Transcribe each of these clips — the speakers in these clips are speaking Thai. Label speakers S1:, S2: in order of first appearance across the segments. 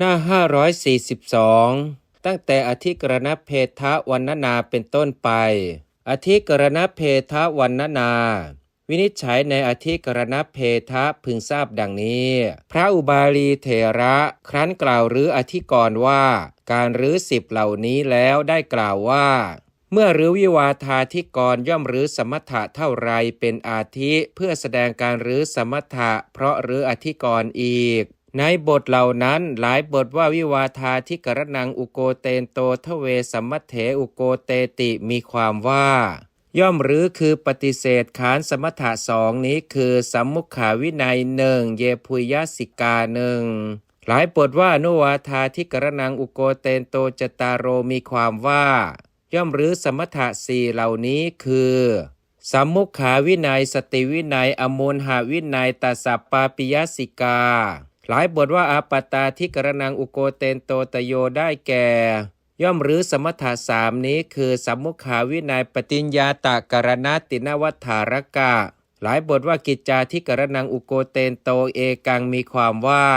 S1: หน้า 542 ตั้งแต่อธิกรณเพทะวันนาเป็นต้นไป อธิกรณเพทะวันนา วินิจฉัยในอธิกรณเพทะพึงทราบดังนี้ พระอุบาลีเถระครั้นกล่าวหรืออธิกรณ์ว่า การรื้อสิบเหล่านี้แล้วได้กล่าวว่าเมื่อรื้อวิวาทาธิกรย่อมรื้อสมถะเท่าไรเป็นอาทิ เพื่อแสดงการรื้อสมถะเพราะรื้ออธิกรณ์อีก ในบทเหล่านั้นหลายบทว่าวิวาทาธิกรนังอุโกเตนโตทเวสัมมัเถอุโกเตติมีความว่า ย่อมหรือคือปฏิเสธขานสมถะสองนี้คือสัมมุขาวินัยหนึ่งเยพุยสิกาหนึ่งหลายบทว่านุวาทาธิกรนังอุโกเตนโตจตารโรมีความว่า ย่อมหรือสมถะสี่เหล่านี้คือสัมมุขาวินัยสติวินัยอมูลหาวินัยตัสสปปาปิยสิกา หลายบทว่าอาปตาธิกรนังอุโกเตนโตตโยได้แก่ ย่อมหรือสมถะสามนี้คือสัมมุขาวินัยปฏิญญาตากรณตินวัฏฐารกะ หลายบทว่ากิจจาธิกรนังอุโกเตนโตเอกังมีความว่า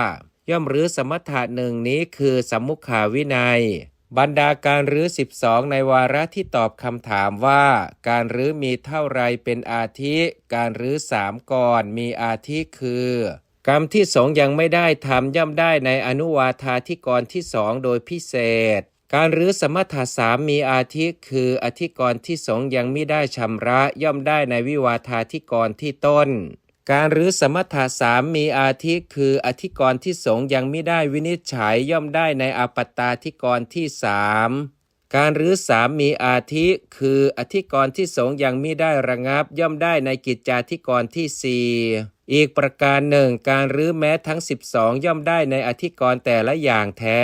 S1: ย่อมหรือสมถะหนึ่งนี้คือสัมมุขาวินัยบรรดาการรื้อ 12 ในวาระที่ตอบคำถามว่า การรื้อมีเท่าไรเป็นอาทิ การรื้อสามก่อนมีอาทิคือ กรรมที่สองยังไม่ได้ทำย่อมได้ในอนุวาธาธิกรที่สองโดยพิเศษ การรื้อสมถะสามมีอาทิคืออธิกรณ์ที่สองยังไม่ได้ชำระย่อมได้ในวิวาธาธิกรที่ต้น การรื้อสมถะสามมีอาทิคืออธิกรณ์ที่สงยังไม่ได้วินิจฉัยย่อมได้ในอปตาธิกรที่สามการรื้อสามมีอาทิคืออธิกรณ์ที่สงยังไม่ได้ระงับย่อมได้ในกิจจาธิกรที่สี่ อีกประการหนึ่งการรื้อแม้ทั้ง 12 ย่อมได้ในอธิกรณ์แต่ละอย่างแท้